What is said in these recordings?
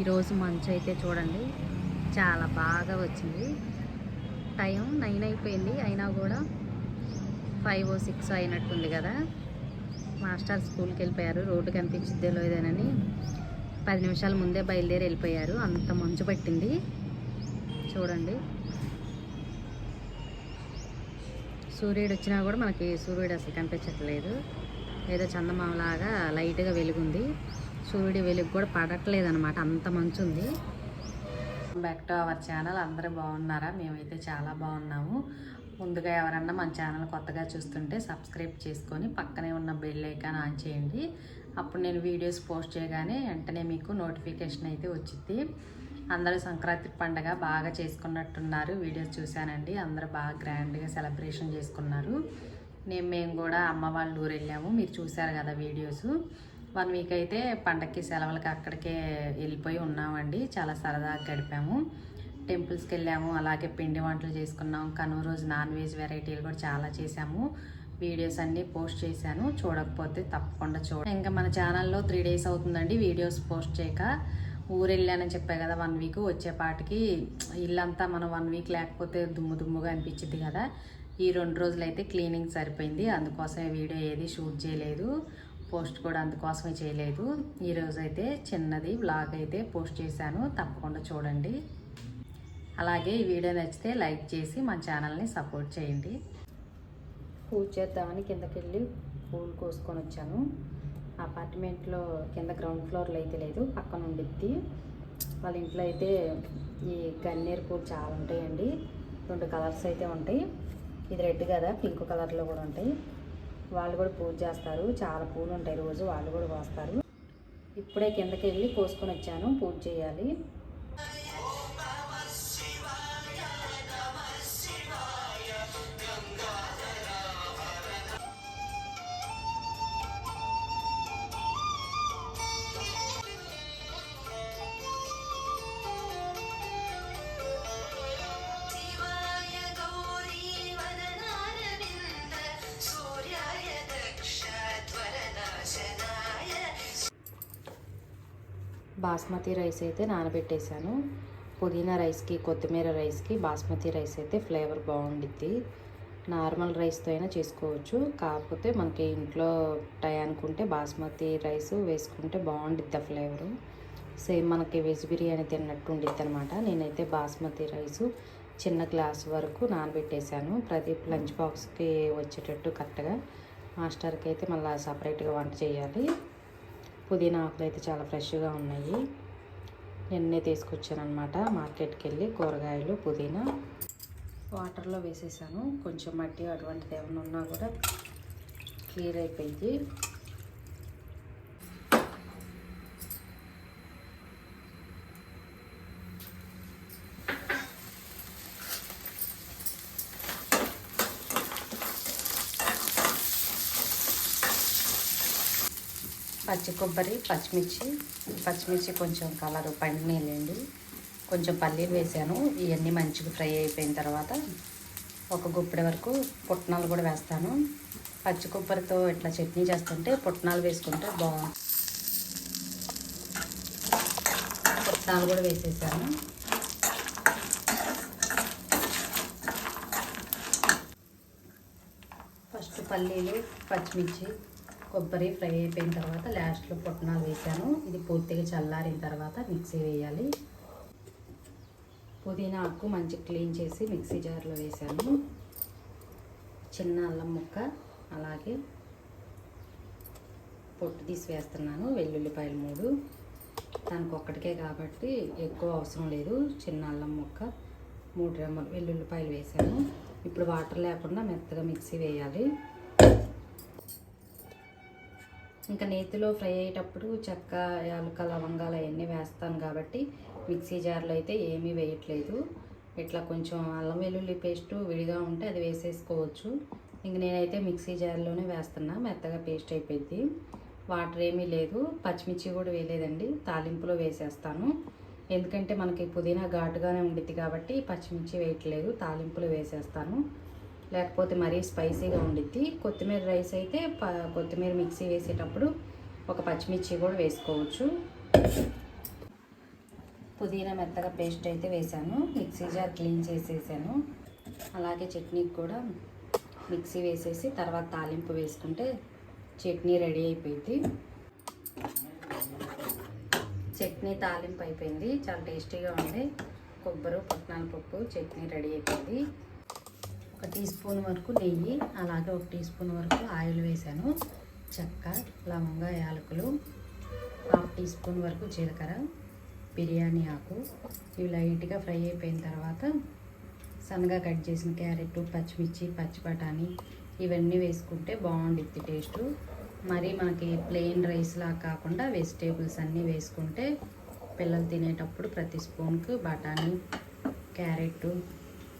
ఈరోజు మంచు అయితే చూడండి. చాలా బాగా వచ్చింది. టైం నైన్ అయిపోయింది. అయినా కూడా ఫైవ్ ఓ సిక్స్ అయినట్టుంది కదా. మాస్టర్ స్కూల్కి వెళ్ళిపోయారు. రోడ్డు కనిపించిద్దే లేదేనని పది నిమిషాల ముందే బయలుదేరి వెళ్ళిపోయారు. అంత మంచు పట్టింది. చూడండి. సూర్యుడు వచ్చినా కూడా మనకి సూర్యుడు అసలు కనిపించట్లేదు. ఏదో చందమామలాగా లైట్గా వెలుగుంది. సూర్యుడి వెలుగు కూడా పడట్లేదు అనమాట అంత మంచు ఉంది బ్యాక్ టు అవర్ ఛానల్. అందరూ బాగున్నారా? మేమైతే చాలా బాగున్నాము. ముందుగా ఎవరన్నా మన ఛానల్ కొత్తగా చూస్తుంటే సబ్స్క్రైబ్ చేసుకొని పక్కనే ఉన్న బెల్ ఐకాన్ ఆన్ చేయండి. అప్పుడు నేను వీడియోస్ పోస్ట్ చేయగానే వెంటనే మీకు నోటిఫికేషన్ అయితే వచ్చింది అందరూ సంక్రాంతి పండగ బాగా చేసుకున్నట్టున్నారు. వీడియోస్ చూశానండి. అందరూ బాగా గ్రాండ్గా సెలబ్రేషన్ చేసుకున్నారు. నేను మేము కూడా అమ్మ వాళ్ళ ఊరు వెళ్ళాము. మీరు చూశారు కదా వీడియోస్. వన్ వీక్ అయితే పండక్కి సెలవులకి అక్కడికే వెళ్ళిపోయి ఉన్నామండి. చాలా సరదాగా గడిపాము. టెంపుల్స్కి వెళ్ళాము. అలాగే పిండి వంటలు చేసుకున్నాం. కనుమ రోజు నాన్ వెజ్ వెరైటీలు కూడా చాలా చేసాము వీడియోస్ అన్నీ పోస్ట్ చేశాను. చూడకపోతే తప్పకుండా చూడ ఇంకా మన ఛానల్లో త్రీ డేస్ అవుతుందండి వీడియోస్ పోస్ట్ చేయక. ఊరు వెళ్ళానని చెప్పా కదా వన్ వీక్ వచ్చేపాటికి ఇల్లంతా మనం వన్ వీక్ లేకపోతే దుమ్ము దుమ్ముగా అనిపించింది కదా. ఈ రెండు రోజులు అయితే క్లీనింగ్ సరిపోయింది. అందుకోసమే వీడియో ఏది షూట్ చేయలేదు. పోస్ట్ కూడా అందుకోసమే చేయలేదు. ఈరోజు అయితే చిన్నది బ్లాగ్ అయితే పోస్ట్ చేశాను. తప్పకుండా చూడండి. అలాగే ఈ వీడియో నచ్చితే లైక్ చేసి మన ఛానల్ని సపోర్ట్ చేయండి. పూజ చేద్దామని కిందకి వెళ్ళి పూలు కోసుకొని వచ్చాను. అపార్ట్మెంట్లో కింద గ్రౌండ్ ఫ్లోర్లో అయితే లేదు. పక్కన ఉండిద్ది. వాళ్ళ ఇంట్లో అయితే ఈ గన్నేరు పూలు చాలా ఉంటాయండి. రెండు కలర్స్ అయితే ఉంటాయి. ఇది రెడ్ కదా పింక్ కలర్లో కూడా ఉంటాయి. వాళ్ళు కూడా పూజ చేస్తారు. చాలా పూలు ఉంటాయి రోజు వాళ్ళు కూడా కోస్తారు. ఇప్పుడే కిందకి వెళ్ళి కోసుకొని వచ్చాను పూజ చేయాలి. బాస్మతి రైస్ అయితే నానబెట్టేశాను. పుదీనా రైస్కి కొత్తిమీర రైస్కి బాస్మతి రైస్ అయితే ఫ్లేవర్ బాగుండిద్ది. నార్మల్ రైస్తో అయినా చేసుకోవచ్చు. కాకపోతే మనకి ఇంట్లో టై అనుకుంటే బాస్మతి రైస్ వేసుకుంటే బాగుండిద్ది ఆ ఫ్లేవరు. సేమ్ మనకి వెజ్ బిర్యానీ తిన్నట్టు ఉండిద్ది అనమాట నేనైతే బాస్మతి రైసు చిన్న గ్లాస్ వరకు నానబెట్టేశాను. ప్రదీప్ లంచ్ బాక్స్కి వచ్చేటట్టు కరెక్ట్గా. మాస్టర్కి అయితే మళ్ళీ సపరేట్గా వంట చేయాలి. పుదీనా ఆకులు అయితే చాలా ఫ్రెష్గా ఉన్నాయి. నిన్నే తీసుకొచ్చాను అనమాట మార్కెట్కి వెళ్ళి కూరగాయలు పుదీనా. వాటర్లో వేసేసాను. కొంచెం మట్టి అటువంటిది ఏమైనా ఉన్నా కూడా క్లియర్ అయిపోయింది. పచ్చి కొబ్బరి పచ్చిమిర్చి. పచ్చిమిర్చి కొంచెం కలర్ పండినీళ్ళండి కొంచెం పల్లీలు వేసాను. ఇవన్నీ మంచిగా ఫ్రై అయిపోయిన తర్వాత ఒక గుప్పెడి వరకు పుట్నాలు కూడా వేస్తాను. పచ్చి కొబ్బరితో ఇట్లా చట్నీ చేస్తుంటే పుట్నాలు వేసుకుంటే బాగుంది పుట్నాలు కూడా వేసేసాను. ఫస్ట్ పల్లీలు పచ్చిమిర్చి కొబ్బరి ఫ్రై అయిపోయిన తర్వాత లాస్ట్లో పుట్నాలు వేసాను ఇది పూర్తిగా చల్లారిన తర్వాత మిక్సీ వేయాలి. పుదీనా ఆకు మంచి క్లీన్ చేసి మిక్సీ జార్లో వేసాను చిన్న అల్లం ముక్క అలాగే పొట్టు తీసి వేస్తున్నాను. వెల్లుల్లిపాయలు మూడు. దానికి ఒక్కటికే కాబట్టి ఎక్కువ అవసరం లేదు. చిన్న అల్లం ముక్క మూడు రెమ్మలు వెల్లుల్లిపాయలు వేసాను ఇప్పుడు వాటర్ లేకుండా మెత్తగా మిక్సీ వేయాలి. ఇంకా నేతిలో ఫ్రై అయ్యేటప్పుడు చెక్క యాలక లవంగాలు అవన్నీ వేస్తాను కాబట్టి మిక్సీ జార్లో అయితే ఏమీ వేయట్లేదు. ఇట్లా కొంచెం అల్లం వెల్లుల్లి పేస్ట్ విడిగా ఉంటే అది వేసేసుకోవచ్చు. ఇంక నేనైతే మిక్సీ జార్లోనే వేస్తున్నా మెత్తగా పేస్ట్ అయిపోయింది. వాటర్ ఏమీ లేదు. పచ్చిమిర్చి కూడా వేయలేదండి. తాలింపులో వేసేస్తాను. ఎందుకంటే మనకి పుదీనా ఘాటుగానే ఉండిద్ది కాబట్టి పచ్చిమిర్చి వేయట్లేదు. తాలింపులో వేసేస్తాను. లేకపోతే మరీ స్పైసీగా ఉండిద్ది. కొత్తిమీర రైస్ అయితే ప కొత్తిమీర మిక్సీ వేసేటప్పుడు ఒక పచ్చిమిర్చి కూడా వేసుకోవచ్చు. పుదీనా మెత్తగా పేస్ట్ అయితే వేసాను. మిక్సీ జార్ క్లీన్ చేసేసాను. అలాగే చట్నీకి కూడా మిక్సీ వేసేసి తర్వాత తాలింపు వేసుకుంటే చట్నీ రెడీ అయిపోయింది. చట్నీ తాలింపు అయిపోయింది. చాలా టేస్టీగా ఉంది. కొబ్బరి పుట్నాల పప్పు చట్నీ రెడీ అయిపోయింది. ఒక టీ స్పూన్ వరకు నెయ్యి అలాగే ఒక టీ స్పూన్ వరకు ఆయిల్ వేసాను. చెక్క లవంగ యాలకులు హాఫ్ టీ స్పూన్ వరకు జీలకర్ర బిర్యానీ ఆకు. ఇవి లైట్గా ఫ్రై అయిపోయిన తర్వాత సన్నగా కట్ చేసిన క్యారెట్ పచ్చిమిర్చి పచ్చి బఠానీ ఇవన్నీ వేసుకుంటే బాగుండిద్ది టేస్ట్. మరి మనకి ప్లెయిన్ రైస్లా కాకుండా వెజిటేబుల్స్ అన్నీ వేసుకుంటే పిల్లలు తినేటప్పుడు ప్రతి స్పూన్కి బఠానీ క్యారెట్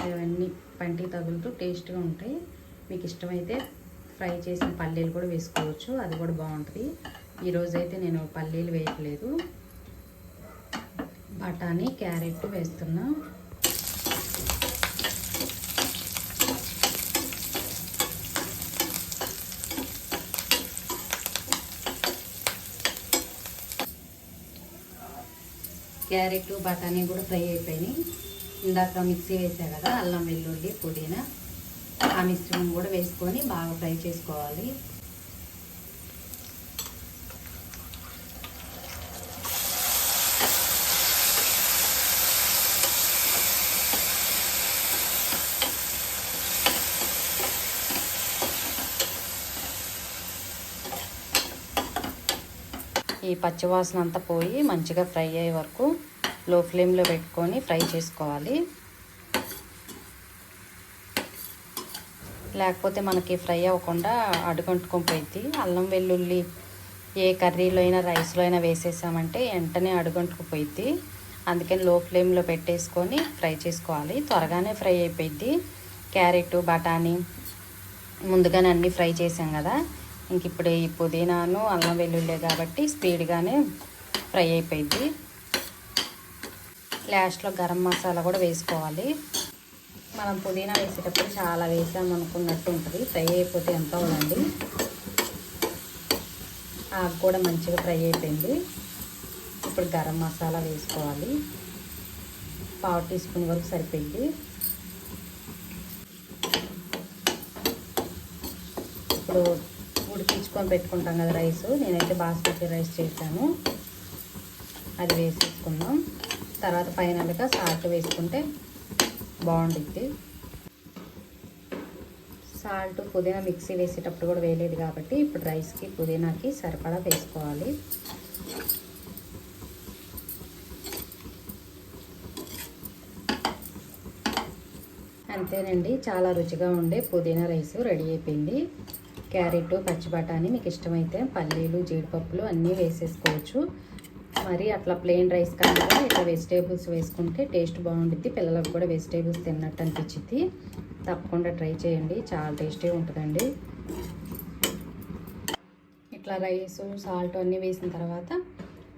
అవన్నీ పంటి తగులుతూ టేస్ట్గా ఉంటాయి. మీకు ఇష్టమైతే ఫ్రై చేసిన పల్లీలు కూడా వేసుకోవచ్చు. అది కూడా బాగుంటుంది. ఈరోజైతే నేను పల్లీలు వేయట్లేదు. బఠానీ క్యారెట్ వేస్తున్నా. క్యారెట్ బఠానీ కూడా ఫ్రై అయిపోయినాయి. ఇందాక మిక్సీ వేసా కదా అల్లం వెల్లుల్లి పుదీనా. ఆ మిశ్రమం కూడా వేసుకొని బాగా ఫ్రై చేసుకోవాలి. ఈ పచ్చివాసన అంతా పోయి మంచిగా ఫ్రై అయ్యే వరకు లో ఫ్లేమ్లో పెట్టుకొని ఫ్రై చేసుకోవాలి. లేకపోతే మనకి ఫ్రై అవ్వకుండా అడుగంటుకొని పోయింది అల్లం వెల్లుల్లి ఏ కర్రీలో అయినా రైస్లో అయినా వేసేసామంటే వెంటనే అడుగంటుకుపోయిద్ది అందుకని లో ఫ్లేమ్లో పెట్టేసుకొని ఫ్రై చేసుకోవాలి. త్వరగానే ఫ్రై అయిపోయింది క్యారెట్ బఠానీ ముందుగానే అన్నీ ఫ్రై చేసాం కదా. ఇంక ఇప్పుడు ఈ పుదీనాను అల్లం వెల్లుల్లి కాబట్టి స్పీడ్గానే ఫ్రై అయిపోయింది లాస్ట్లో గరం మసాలా కూడా వేసుకోవాలి. మనం పుదీనా వేసేటప్పుడు చాలా వేసాం అనుకున్నట్టు ఉంటుంది. ఫ్రై అయిపోతే ఎంత ఉందండి ఆకు కూడా మంచిగా ఫ్రై అయిపోయింది. ఇప్పుడు గరం మసాలా వేసుకోవాలి. పావు టీ స్పూన్ వరకు సరిపోయింది. ఇప్పుడు ఉడికించుకొని పెట్టుకుంటాం కదా రైస్. నేనైతే బాస్మతి రైస్ చేశాను. అది వేసేసుకుందాం. తర్వాత ఫైనల్గా సాల్ట్ వేసుకుంటే బాగుంటుంది సాల్ట్ పుదీనా మిక్సీ వేసేటప్పుడు కూడా వేయలేదు కాబట్టి ఇప్పుడు రైస్కి పుదీనాకి సరిపడా వేసుకోవాలి. అంతేనండి చాలా రుచిగా ఉండే పుదీనా రైస్ రెడీ అయిపోయింది. క్యారెట్ పచ్చి బఠానీ మీకు ఇష్టమైతే పల్లీలు జీడిపప్పులు అన్నీ వేసేసుకోవచ్చు. మరి అట్లా ప్లెయిన్ రైస్ కాకుండా ఇట్లా వెజిటేబుల్స్ వేసుకుంటే టేస్ట్ బాగుంటుంది పిల్లలకు కూడా వెజిటేబుల్స్ తిన్నట్టు అనిపించింది తప్పకుండా ట్రై చేయండి. చాలా టేస్టీ ఉంటుందండి. ఇట్లా రైస్ సాల్ట్ అన్నీ వేసిన తర్వాత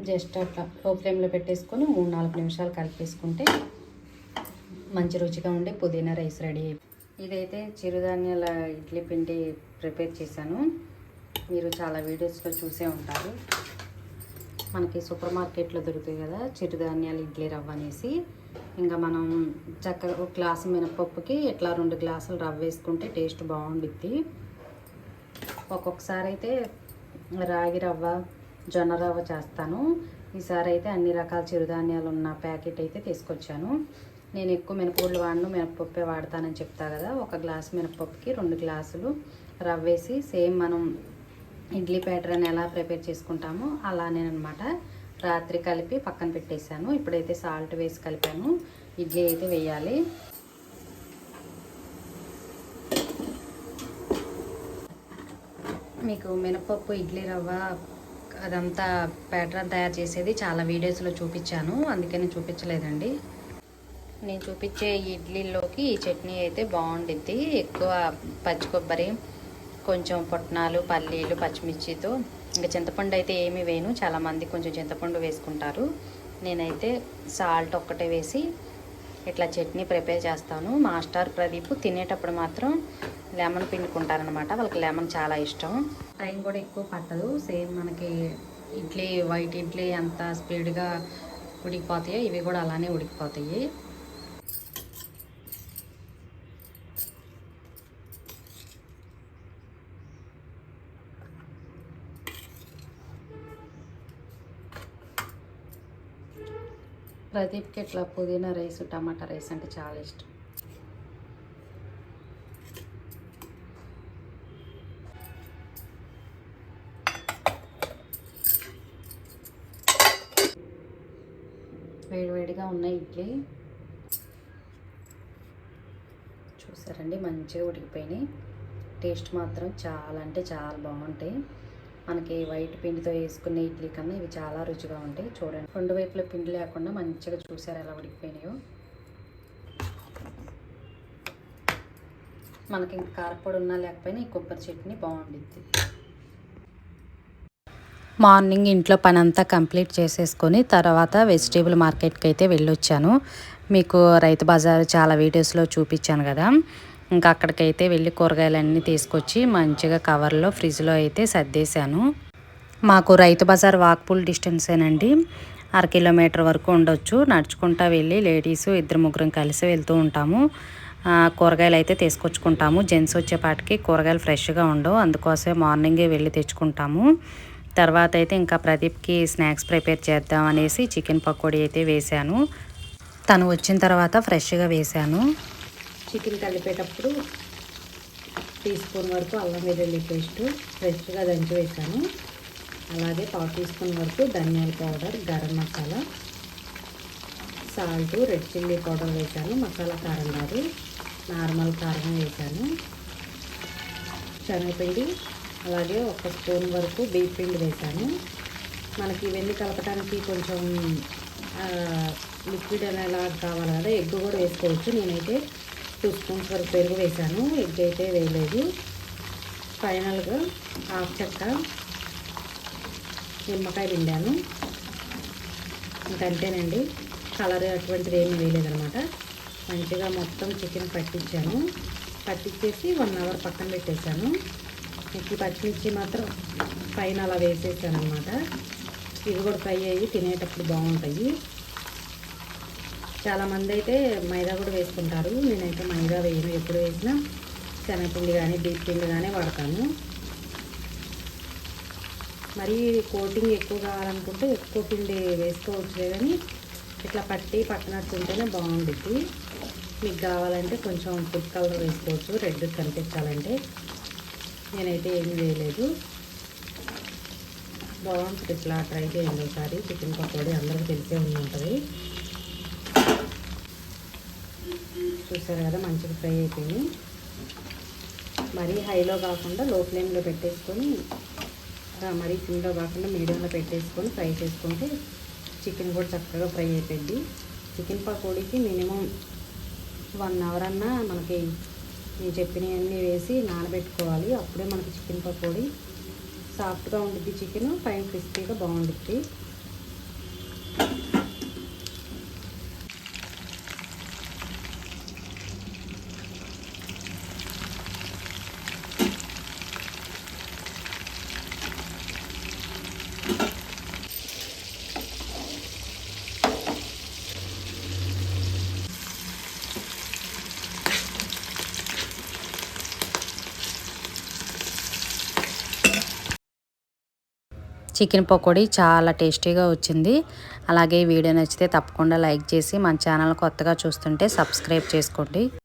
జస్ట్ అట్లా లో ఫ్లేమ్లో పెట్టేసుకొని మూడు నాలుగు నిమిషాలు కలిపేసుకుంటే మంచి రుచిగా ఉండే పుదీనా రైస్ రెడీ ఇదైతే చిరుధాన్యాల ఇడ్లీ పిండి ప్రిపేర్ చేశాను. మీరు చాలా వీడియోస్లో చూసే ఉంటారు. మనకి సూపర్ మార్కెట్లో దొరుకుతాయి కదా చిరుధాన్యాలు ఇడ్లీ రవ్వ అనేసి. ఇంకా మనం చక్కగా ఒక గ్లాసు మినపప్పుకి ఇట్లా రెండు గ్లాసులు రవ్వ వేసుకుంటే టేస్ట్ బాగుండిద్ది. ఒక్కొక్కసారి అయితే రాగి రవ్వ జొన్న రవ్వ చేస్తాను. ఈసారి అయితే అన్ని రకాల చిరుధాన్యాలు ఉన్న ప్యాకెట్ అయితే తీసుకొచ్చాను. నేను ఎక్కువ మినపగుళ్ళు వాడను మినపప్పే వాడతానని చెప్తా కదా. ఒక గ్లాస్ మినపప్పుకి రెండు గ్లాసులు రవ్వ వేసి సేమ్ మనం ఇడ్లీ ప్యాటర్న్ ఎలా ప్రిపేర్ చేసుకుంటామో అలా అనమాట రాత్రి కలిపి పక్కన పెట్టేశాను. ఇప్పుడైతే సాల్ట్ వేసి కలిపాను. ఇడ్లీ అయితే వేయాలి. మీకు మినపప్పు ఇడ్లీ రవ్వ అదంతా ప్యాటర్న్ తయారు చేసేది చాలా వీడియోస్లో చూపించాను. అందుకని చూపించలేదండి. నేను చూపించే ఇడ్లీలోకి ఈ చట్నీ అయితే బాగుండిద్ది. ఎక్కువ పచ్చి కొబ్బరి కొంచెం పుట్నాలు పల్లీలు పచ్చిమిర్చితో ఇంకా చింతపండు అయితే ఏమీ వేయను. చాలామంది కొంచెం చింతపండు వేసుకుంటారు. నేనైతే సాల్ట్ ఒక్కటే వేసి ఇట్లా చట్నీ ప్రిపేర్ చేస్తాను. మాస్టర్ ప్రదీప్ తినేటప్పుడు మాత్రం లెమన్ పిండుకుంటారనమాట వాళ్ళకి లెమన్ చాలా ఇష్టం. టైం కూడా ఎక్కువ పట్టదు. సేమ్ మనకి ఇడ్లీ వైట్ ఇడ్లీ అంత స్పీడ్గా ఉడికిపోతాయో. ఇవి కూడా అలానే ఉడికిపోతాయి. ప్రదీప్కి ఇట్లా పుదీనా రైస్ టమాటా రైస్ అంటే చాలా ఇష్టం. వేడివేడిగా ఉన్నాయి ఇడ్లీ. చూసారండి మంచిగా ఉడికిపోయినాయి. టేస్ట్ మాత్రం చాలా అంటే చాలా బాగుంటాయి. మనకి వైట్ పిండితో వేసుకునే ఇడ్లీ కన్నా ఇవి చాలా రుచిగా ఉంటాయి. చూడండి. రెండు వైపుల పిండి లేకుండా మంచిగా చూసారు ఎలా ఉడికిపోయినాయో? మనకి ఇంకా కారపొడి ఉన్నా లేకపోయినా ఈ కొబ్బరి చట్నీ బాగుండిద్ది. మార్నింగ్ ఇంట్లో పని అంతా కంప్లీట్ చేసేసుకొని తర్వాత వెజిటేబుల్ మార్కెట్కి అయితే వెళ్ళొచ్చాను. మీకు రైతు బజార్ చాలా వీడియోస్లో చూపించాను కదా. ఇంకా అక్కడికైతే వెళ్ళి కూరగాయలన్నీ తీసుకొచ్చి మంచిగా కవర్లో ఫ్రిడ్జ్లో అయితే సర్దేశాను. మాకు రైతు బజార్ వాక్పుల్ డిస్టెన్సేనండి. అర కిలోమీటర్ వరకు ఉండొచ్చు. నడుచుకుంటా వెళ్ళి లేడీస్ ఇద్దరు ముగ్గురం కలిసి వెళ్తూ ఉంటాము. కూరగాయలు అయితే తీసుకొచ్చుకుంటాము. జెంట్స్ వచ్చేపాటికి కూరగాయలు ఫ్రెష్గా ఉండవు. అందుకోసమే మార్నింగే వెళ్ళి తెచ్చుకుంటాము. తర్వాత అయితే ఇంకా ప్రదీప్కి స్నాక్స్ ప్రిపేర్ చేద్దాం అనేసి చికెన్ పకోడీ అయితే వేశాను. తను వచ్చిన తర్వాత ఫ్రెష్గా వేశాను. చికెన్ కలిపేటప్పుడు టీ స్పూన్ వరకు అల్లం వెల్లుల్లి పేస్ట్ ఫ్రెష్గా దంచి వేశాను. అలాగే పావు టీ స్పూన్ వరకు ధనియాల powder garam masala salt red chilli powder వేశాను మసాలా కారం కాదు నార్మల్ కారం వేశాను. శనగపిండి అలాగే ఒక స్పూన్ వరకు బియ్య పిండి వేశాను. మనకి ఇవన్నీ కలపడానికి కొంచెం లిక్విడ్ అనేలా కావాలి కదా ఎగ్ కూడా వేసుకోవచ్చు. నేనైతే టూ స్పూన్స్ వరకు పెరుగు వేశాను ఎగ్ అయితే వేయలేదు. ఫైనల్గా హాఫ్ చెక్క నిమ్మకాయ పిండాను. ఇంకంతేనండి కలర్ అటువంటిది ఏమీ వేయలేదనమాట మంచిగా మొత్తం చికెన్ పట్టించాను. పట్టించేసి వన్ అవర్ పక్కన పెట్టేశాను. ఈ పచ్చిమిర్చి మాత్రం పైన అలా వేసేసాను అనమాట ఇవి కూడా ఫ్రై అయ్యి తినేటప్పుడు బాగుంటాయి. చాలామంది అయితే మైదా కూడా వేసుకుంటారు. నేనైతే మైదా వేయను. ఎప్పుడు వేసినా శనగపిండి కానీ బీప్ పిండి కానీ వాడతాను. మరి కోటింగ్ ఎక్కువ కావాలనుకుంటే ఎక్కువ పిండి వేసుకోవచ్చు కానీ ఇట్లా పట్టి పక్కనట్టుంటేనే బాగుంటుంది మీకు కావాలంటే కొంచెం ఫుడ్ కలర్ వేసుకోవచ్చు. రెడ్ కనిపించాలంటే. నేనైతే ఏమీ వేయలేదు. బాగుంటుంది. ఇట్లా ట్రై చేయండి ఒకసారి. చికెన్ పకోడీ అందరికీ తెలిసే ఉంటుంది. చూసారు కదా మంచిగా ఫ్రై అయిపోయింది మరీ హైలో కాకుండా లో ఫ్లేమ్లో పెట్టేసుకొని మరీ సిమ్లో కాకుండా మీడియంలో పెట్టేసుకొని ఫ్రై చేసుకుంటే చికెన్ కూడా చక్కగా ఫ్రై అయిపోయింది చికెన్ పకోడీకి మినిమం వన్ అవర్ అన్నా మనకి నేను చెప్పినవన్నీ వేసి నానబెట్టుకోవాలి. అప్పుడే మనకి చికెన్ పకోడీ సాఫ్ట్గా ఉండిద్ది చికెన్ పైన క్రిస్పీగా బాగుండిద్ది. చికెన్ పకోడీ చాలా టేస్టీగా వచ్చింది. అలాగే వీడియో నచ్చితే తప్పకుండా లైక్ చేసి మన ఛానల్ కొత్తగా చూస్తుంటే సబ్స్క్రైబ్ చేసుకోండి.